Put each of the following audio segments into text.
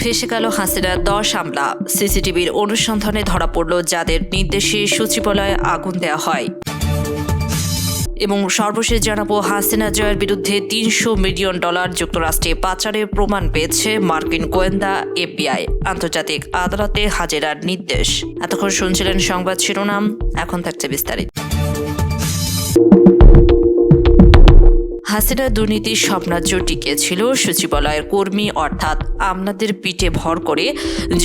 ফেসে গেল হাসিনার দশ আমলা সিসিটিভির অনুসন্ধানে ধরা পড়ল যাদের নির্দেশে সচিবালয়ে আগুন দেওয়া হয়। এবং সর্বশেষ জানাব, হাসিনা জয়ের বিরুদ্ধে তিনশো মিলিয়ন ডলার যুক্তরাষ্ট্রে পাচারের প্রমাণ পেয়েছে মার্কিন গোয়েন্দা এফবিআই, আন্তর্জাতিক আদালতে হাজিরার নির্দেশ। এতক্ষণ শুনছিলেন সংবাদ শিরোনাম, এখন থাকছে বিস্তারিত। হাসিনা দুর্নীতির স্বপ্নাজ্য টিকেছিল সচিবালয়ের কর্মী, অর্থাৎ আমলাদের পিঠে ভর করে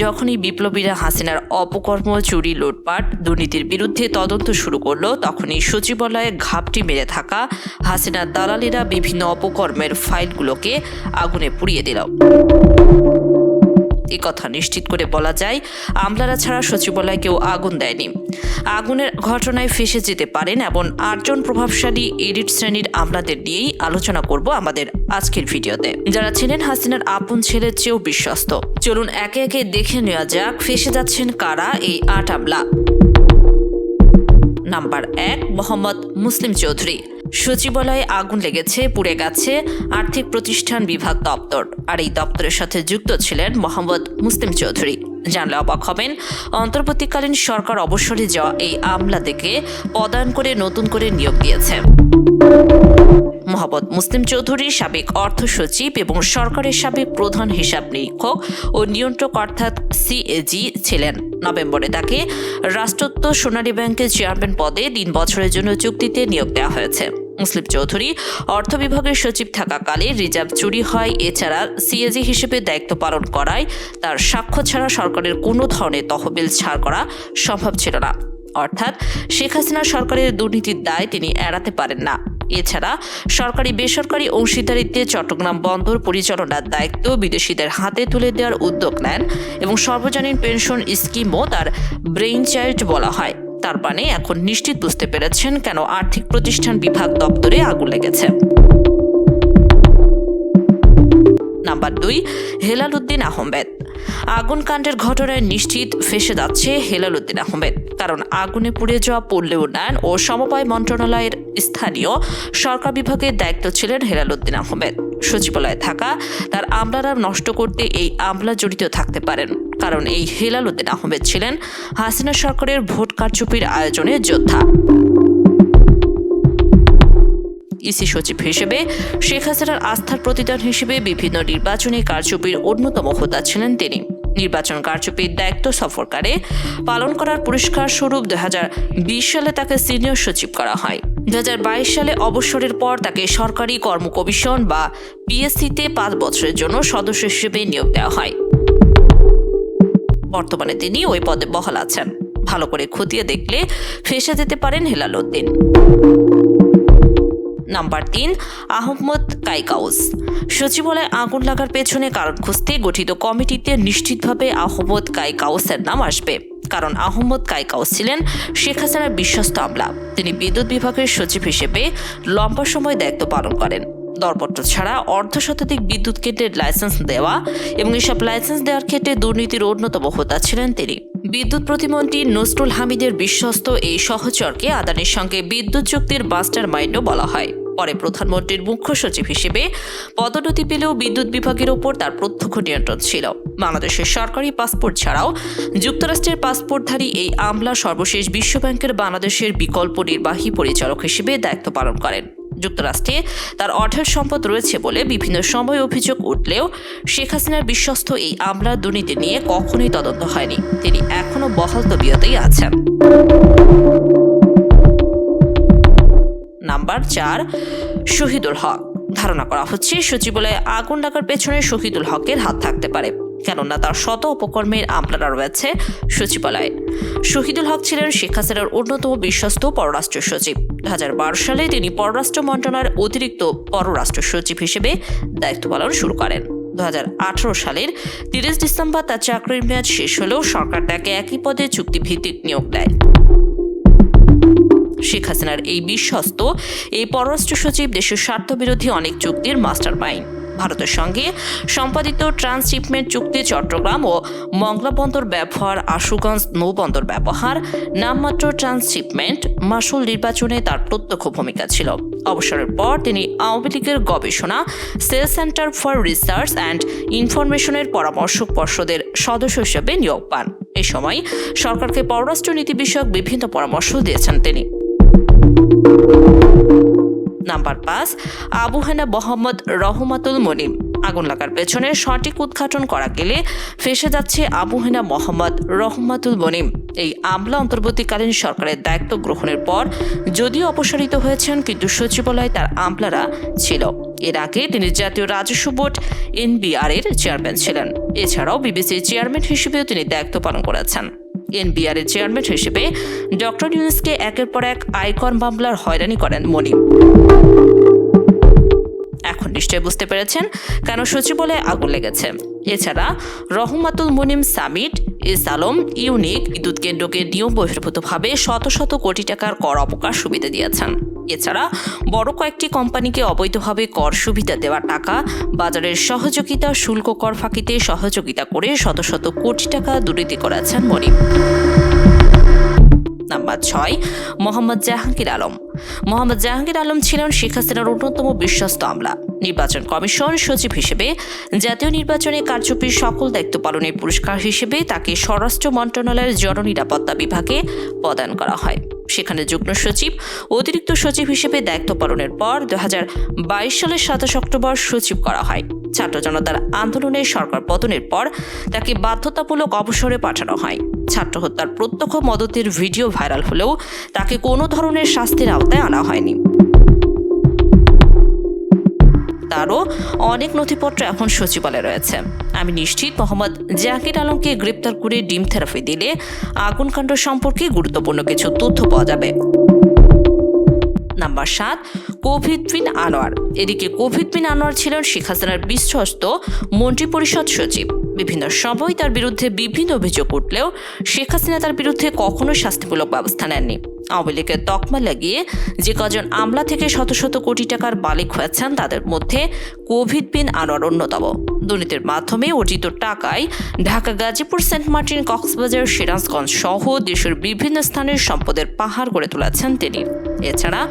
যখনই বিপ্লবীরা হাসিনার অপকর্ম, চুরি, লুটপাট, দুর্নীতির বিরুদ্ধে তদন্ত শুরু করল, তখনই সচিবালয়ে ঘাপটি মেরে থাকা হাসিনার দালালিরা বিভিন্ন অপকর্মের ফাইলগুলোকে আগুনে পুড়িয়ে দিল। এ কথা নিশ্চিত করে বলা যায়, আমলারা ছাড়া সচিবালয় কেউ আগুন দেয়নি। আগুনের ঘটনায় ফেসে যেতে পারেন এবং আটজন প্রভাবশালী এডিট শ্রেণির আমলাদের নিয়েই আলোচনা করব আমাদের আজকের ভিডিওতে। যারা ছিলেন হাসিনার আপন ছেলের চেয়েও বিশ্বস্ত। চলুন একে একে দেখে নেওয়া যাক, ফেসে যাচ্ছেন কারা এই আট আমলা? নাম্বার এক, মোহাম্মদ মুসলিম চৌধুরী। সচিবালয়ে আগুন লেগেছে, পুড়ে গেছে আর্থিক প্রতিষ্ঠান বিভাগ দপ্তর। আর এই দপ্তরের সাথে যুক্ত ছিলেন মোহাম্মদ মুসলিম চৌধুরী। জানলে অবাক হবেন, অন্তর্বর্তীকালীন সরকার অবসরে যাওয়া এই আমলাদেরকে পদায়ন করে নতুন করে নিয়োগ দিয়েছে। মোহাম্মদ মুসলিম চৌধুরী সাবেক অর্থ সচিব এবং সরকারের সাবেক প্রধান হিসাব নিরীক্ষক ও নিয়ন্ত্রক অর্থাৎ সিএজি ছিলেন। নভেম্বরে তাকে রাষ্ট্রত্ব সোনালী ব্যাংকের চেয়ারম্যান পদে তিন বছরের জন্য চুক্তিতে নিয়োগ দেওয়া হয়েছে। মুসলিম চৌধুরী, অর্থ বিভাগের সচিব থাকাকালে রিজার্ভ চুরি হয়, এছাড়া সিএজি হিসেবে দায়িত্ব পালন করায় তার সাক্ষ্য ছাড়া সরকারের কোনো ধরনের তহবিল ছাড় করা সম্ভব ছিল না। অর্থাৎ শেখ হাসিনা সরকারের দুর্নীতির দায় তিনি এড়াতে পারেন না। এছাড়া সরকারি বেসরকারি অংশীদারিত্বে চট্টগ্রাম বন্দর পরিচালনার দায়িত্ব বিদেশিদের হাতে তুলে দেওয়ার উদ্যোগ নেন এবং সর্বজনীন পেনশন স্কিমও তার ব্রেইন চাইল্ড বলা হয়। তার মানে এখন নিশ্চিত বুঝতে পেরেছেন কেন আর্থিক প্রতিষ্ঠান বিভাগ দপ্তরে আগুন লেগেছে। নাম্বার দুই হেলাল উদ্দিন আহমেদ। আগুন কাণ্ডের ঘটনায় নিশ্চিত ফেসে যাচ্ছে হেলাল উদ্দিন আহমেদ। কারণ আগুনে পুড়ে যাওয়া পল্লী উন্নয়ন ও সমবায় মন্ত্রণালয়ের স্থানীয় সরকার বিভাগের দায়িত্ব ছিলেন হেলাল উদ্দিন আহমেদ। সচিবালয়ে থাকা, তার আমলারা নষ্ট করতে এই আমলা জড়িত থাকতে পারেন। কারণ এই হেলাল উদ্দিন আহমেদ ছিলেন হাসিনা সরকারের ভোট কারচুপির আয়োজনে যোদ্ধা। ইসি সচিব হিসেবে শেখ হাসিনার আস্থার প্রতিদান হিসেবে বিভিন্ন নির্বাচনী কারচুপির অন্যতম হোতা ছিলেন তিনি। নির্বাচন কারচুপির দায়িত্ব সফরকারে। পালন করার পুরস্কার স্বরূপ দু হাজার বিশ সালে তাকে সিনিয়র সচিব করা হয়। দু হাজার বাইশ সালে অবসরের পর তাকে সরকারি কর্ম কমিশন বা পিএসসিতে পাঁচ বছরের জন্য সদস্য হিসেবে নিয়োগ দেওয়া হয়। বর্তমানে তিনি ওই পদে বহাল আছেন। ভালো করে খতিয়ে দেখলে ফেসে যেতে পারেন হেলাল উদ্দিন। নাম্বার তিন, আহমদ কাইকাউস। সচিবালয়ে আগুন লাগার পেছনে কারণ খুঁজতে গঠিত কমিটিতে নিশ্চিতভাবে আহমদ কাইকাউসের নাম আসবে। কারণ আহমদ কাইকাউস ছিলেন শেখ হাসিনার বিশ্বস্ত আমলা। তিনি বিদ্যুৎ বিভাগের সচিব হিসেবে লম্বা সময় দায়িত্ব পালন করেন। দরপত্র ছাড়া অর্ধ শতাধিক বিদ্যুৎ কেন্দ্রের লাইসেন্স দেওয়া এবং এসব লাইসেন্স দেওয়ার ক্ষেত্রে দুর্নীতির অন্যতম হোতা ছিলেন তিনি। বিদ্যুৎ প্রতিমন্ত্রী নসরুল হামিদের বিশ্বস্ত এই সহচরকে আদানির সঙ্গে বিদ্যুৎ চুক্তির মাস্টার মাইন্ডও বলা হয়। পরে প্রধানমন্ত্রীর মুখ্য সচিব হিসেবে পদোন্নতি পেলেও বিদ্যুৎ বিভাগের ওপর তার প্রত্যক্ষ নিয়ন্ত্রণ ছিল। বাংলাদেশের সরকারি পাসপোর্ট ছাড়াও যুক্তরাষ্ট্রের পাসপোর্টধারী এই আমলা সর্বশেষ বিশ্বব্যাংকের বাংলাদেশের বিকল্প নির্বাহী পরিচালক হিসেবে দায়িত্ব পালন করেন। যুক্তরাষ্ট্রে তার অঢেল সম্পদ রয়েছে বলে বিভিন্ন সময় অভিযোগ উঠলেও শেখ হাসিনার বিশ্বস্ত এই আমলার দুর্নীতি নিয়ে কখনোই তদন্ত হয়নি। তিনি এখনও বহাল তবিয়তেই আছেন। নাম্বার চার শহীদুল হক। ধারণা করা হচ্ছে সচিবালয়ে আগুন লাগার পেছনে শহীদুল হকের হাত থাকতে পারে। কেননা তার শত উপকর্মের আমলারা রয়েছে সচিবালয়ে। শহীদুল হক ছিলেন শেখ হাসিনার অন্যতম বিশ্বস্ত পররাষ্ট্র সচিব। দু হাজার বারো সালে তিনি পররাষ্ট্র মন্ত্রণালয়ের অতিরিক্ত পররাষ্ট্র সচিব হিসেবে দায়িত্ব পালন শুরু করেন। দু হাজার আঠারো সালের তিরিশ ডিসেম্বর তার চাকরির মেয়াদ শেষ হলেও সরকার তাকে একই পদে চুক্তিভিত্তিক নিয়োগ দেয়। শেখ হাসিনার এই বিশ্বস্ত, এই পররাষ্ট্র সচিব দেশের স্বার্থবিরোধী অনেক চুক্তির মাস্টার মাইন্ড। ভারতের সঙ্গে সম্পাদিত ট্রান্সশিপমেন্ট চুক্তি চট্টগ্রাম ও মংলা বন্দর ব্যবহার, আশুগঞ্জ নৌবন্দর ব্যবহার, নামমাত্র ট্রান্সশিপমেন্ট, মাসুল নির্বাচনে তার প্রত্যক্ষ ভূমিকা ছিল। অবসরের পর তিনি আওয়ামী লীগের গবেষণা, cell centre for research and ইনফরমেশনের পরামর্শক পর্ষদের সদস্য হিসেবে নিয়োগ পান। এ সময় সরকারকে পররাষ্ট্রনীতি বিষয়ক বিভিন্ন পরামর্শ দিয়েছেন তিনি। নাম্বার পাঁচ, আবু হেনা মোহাম্মদ রহমাতুল মনিম। আগুন লাগার পেছনে সঠিক উদ্ঘাটন করা গেলে ফেসে যাচ্ছে আবু হেনা মোহাম্মদ রহমাতুল মনিম। এই আমলা অন্তর্বর্তীকালীন সরকারের দায়িত্ব গ্রহণের পর যদিও অপসারিত হয়েছেন, কিন্তু সচিবালয়ে তার আমলারা ছিল। এর আগে তিনি জাতীয় রাজস্ব বোর্ড এনবিআর এর চেয়ারম্যান ছিলেন। এছাড়াও বিবিসির চেয়ারম্যান হিসেবেও তিনি দায়িত্ব পালন করেছেন। এনবিআর এর চেয়ারম্যান হিসেবে ডক্টর ইউনুসকে একের পর এক আয়কর মামলার হয়রানি করেন মনিম এখন নিশ্চয় বুঝতে পেরেছেন কেন সচিবালয়ে আগুন লেগেছে। এছাড়া Rahmatul Monim Summit S Alam Unique বিদ্যুৎ কেন্দ্রকে নিয়ম বহির্ভূতভাবে শত শত কোটি টাকার কর অবকাশ সুবিধা দিয়েছেন। এছাড়া বড় কয়েকটি কোম্পানিকে অবৈধভাবে কর সুবিধা দেওয়া টাকা, বাজারের সহযোগিতা, শুল্ক কর ফাঁকিতে সহযোগিতা করে শত শত কোটি টাকা দুর্নীতি করেছেন মনিম নাম্বার ছয়, মোহাম্মদ জাহাঙ্গীর আলম। মোহাম্মদ জাহাঙ্গীর আলম ছিলেন শেখ হাসিনার অন্যতম বিশ্বস্ত আমলা। নির্বাচন কমিশন সচিব হিসেবে জাতীয় নির্বাচনে কার্যকরী সকল দায়িত্ব পালনের পুরস্কার হিসেবে তাকে স্বরাষ্ট্র মন্ত্রণালয়ের জননিরাপত্তা বিভাগে প্রদান করা হয়। সেখানে যুগ্ম সচিব, অতিরিক্ত সচিব হিসেবে দায়িত্ব পালনের পর দু হাজার বাইশ সালের সাতাশ অক্টোবর সচিব করা হয়। ছাত্র জনতার আন্দোলনে সরকার পতনের পর তাকে বাধ্যতামূলক অবসরে পাঠানো হয়। ছাত্র হত্যার প্রত্যক্ষ মদতের ভিডিও ভাইরাল হলেও তাকে কোনো ধরনের শাস্তির আওতায় আনা হয়নি। তারও অনেক নথিপত্র এখন সচিবালয়ে রয়েছে। আমি নিশ্চিত মোহাম্মদ জাকির আলমকে গ্রেপ্তার করে ডিম থেরাপি দিলে আগুনকাণ্ড সম্পর্কে গুরুত্বপূর্ণ কিছু তথ্য পাওয়া যাবে। নাম্বার সাত কোভিড বিন আনোয়ার। এদিকে কোভিড বিন আনোয়ার ছিলেন শেখ হাসিনার বিশ্বস্ত মন্ত্রিপরিষদ সচিব। বিভিন্ন সময় তার বিরুদ্ধে বিভিন্ন অভিযোগ উঠলেও শেখ হাসিনা তার বিরুদ্ধে কখনোই শাস্তিমূলক ব্যবস্থা নেননি। আওয়ামী লীগের তকমা লাগিয়ে যে কজন আমলা থেকে শত শত কোটি টাকার মালিক হয়েছেন, তাদের মধ্যে কোভিড বিন আনোয়ার অন্যতম। দুর্নীতির মাধ্যমে অর্জিত টাকায় ঢাকা, গাজীপুর, সেন্ট মার্টিন, কক্সবাজার, সিরাজগঞ্জ সহ দেশের বিভিন্ন স্থানের সম্পদের পাহাড় গড়ে তুলেছেন তিনি। এছাড়া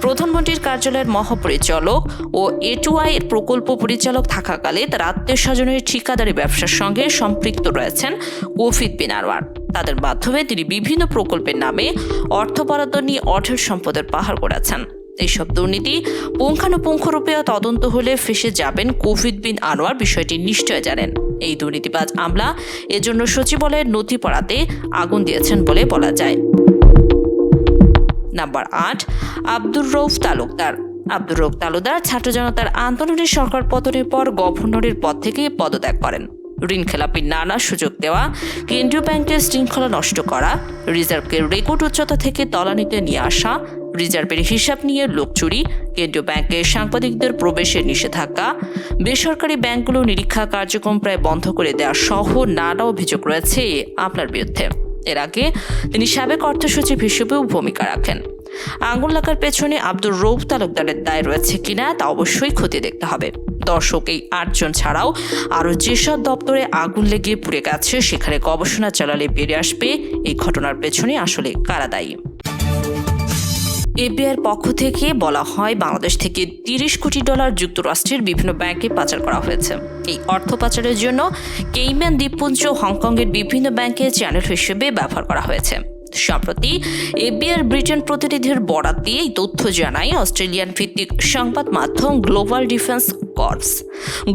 প্রধানমন্ত্রীর কার্যালয়ের মহাপরিচালক ও এটুআই এর প্রকল্প পরিচালক থাকাকালে তার আত্মীয় স্বজনের ঠিকাদারি ব্যবসার সঙ্গে সম্পৃক্ত রয়েছেন কোভিড বিন আনোয়ার তাদের মাধ্যমে তিনি বিভিন্ন প্রকল্পের নামে অর্থ বরাদ্দ নিয়ে অঢেল সম্পদের পাহাড় গড়েছেন এইসব দুর্নীতি পুঙ্খানুপুঙ্খরূপে তদন্ত হলে ফেসে যাবেন কোভিড বিন আনোয়ার বিষয়টি নিশ্চয় জানেন। এই দুর্নীতিবাজ আমলা এজন্য সচিবালয়ের নথি পড়াতে আগুন দিয়েছেন বলে বলা যায়। নাম্বার আট, আব্দুর রৌফ তালুকদার। আব্দুর রৌফ তালুকদার ছাত্র জনতার আন্দোলনের সরকার পতনের পর গভর্নরের পদ থেকে পদত্যাগ করেন। ঋণ খেলাপির নানা সুযোগ দেওয়া, কেন্দ্রীয় ব্যাংকের শৃঙ্খলা নষ্ট করা, রিজার্ভকে রেকর্ড উচ্চতা থেকে তলানিতে নিয়ে আসা, রিজার্ভের হিসাব নিয়ে লোক চুরি, কেন্দ্রীয় ব্যাংকে সাংবাদিকদের প্রবেশের নিষেধাজ্ঞা, বেসরকারি ব্যাংকগুলো নিরীক্ষা কার্যক্রম প্রায় বন্ধ করে দেওয়া সহ নানা অভিযোগ রয়েছে আপনার বিরুদ্ধে। এর আগে তিনি সাবেক অর্থসচিব হিসেবেও ভূমিকা রাখেন। আঙুল লাগার পেছনে আব্দুর রৌফ তালুকদারের দায় রয়েছে কিনা তা অবশ্যই খতিয়ে দেখতে হবে। দর্শক, এই আটজন ছাড়াও আরও যেসব দপ্তরে আগুন লেগে পুড়ে গেছে, সেখানে গবেষণা চালালে বেরিয়ে আসবে এই ঘটনার পেছনে আসলে কারা দায়ী? এফবিআইয়ের পক্ষ থেকে বলা হয়, বাংলাদেশ থেকে তিরিশ কোটি ডলার যুক্তরাষ্ট্রের বিভিন্ন ব্যাংকে পাচার করা হয়েছে। এই অর্থ পাচারের জন্য কেইম্যান দ্বীপপুঞ্জ হংকংয়ের বিভিন্ন ব্যাংকে চ্যানেল হিসেবে ব্যবহার করা হয়েছে। সম্প্রতি এবিআর ব্রিটেন প্রতিনিধির বরাত দিয়ে এই তথ্য জানায় অস্ট্রেলিয়ান ভিত্তিক সংবাদ মাধ্যম global defence corps.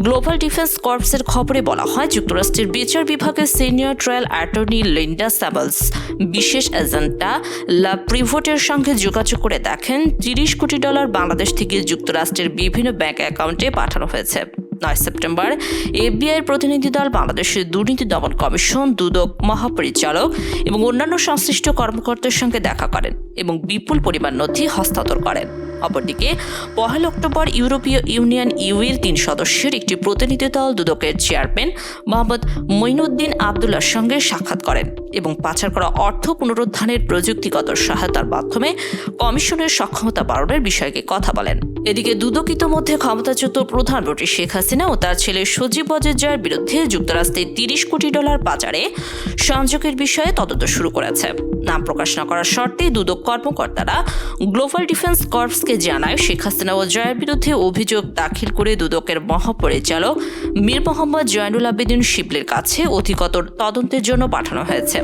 Global defence কর্পসের খবরে বলা হয়, যুক্তরাষ্ট্রের বিচার বিভাগের senior trial attorney Linda Sables বিশেষ এজেন্টটা লা প্রিভোটের সঙ্গে যোগাযোগ করে দেখেন, তিরিশ কোটি ডলার বাংলাদেশ থেকে যুক্তরাষ্ট্রের বিভিন্ন ব্যাংক অ্যাকাউন্টে পাঠানো হয়েছে। নয় সেপ্টেম্বর। এফবিআইয়ের প্রতিনিধি দল, বাংলাদেশের দুর্নীতি দমন কমিশন, দুদক মহাপরিচালক এবং অন্যান্য সংশ্লিষ্ট কর্মকর্তার সঙ্গে দেখা করেন এবং বিপুল পরিমাণ নথি হস্তান্তর করেন। অপরদিকে, পহেলা অক্টোবর ইউরোপীয় ইউনিয়ন ইউএর তিন সদস্যের একটি প্রতিনিধি দল দুদকের চেয়ারম্যান মোহাম্মদ মঈনুদ্দিন আবদুল্লার সঙ্গে সাক্ষাৎ করেন এবং পাচার করা অর্থ পুনরুদ্ধারের প্রযুক্তিগত সহায়তার মাধ্যমে কমিশনের সক্ষমতা বাড়ানোর বিষয়কে কথা বলেন। এদিকে দুদক ইতোমধ্যে ক্ষমতাচ্যুত প্রধানমন্ত্রী শেখ হাসিনা ও তার ছেলে সজীব বজের বিরুদ্ধে যুক্তরাষ্ট্রের তিরিশ কোটি ডলার পাচারে সংযোগের বিষয়ে তদন্ত শুরু করেছে। নাম প্রকাশ না করার শর্তে দুদক কর্মকর্তারা গ্লোবাল ডিফেন্স কর্পসকে জানায়, শেখ হাসিনা ও জয়ের বিরুদ্ধে অভিযোগ দাখিল করে দুদকের মহাপরিচালক মীর মোহাম্মদ জয়নুল আবেদিন শিবলের কাছে অধিকতর তদন্তের জন্য পাঠানো হয়েছে।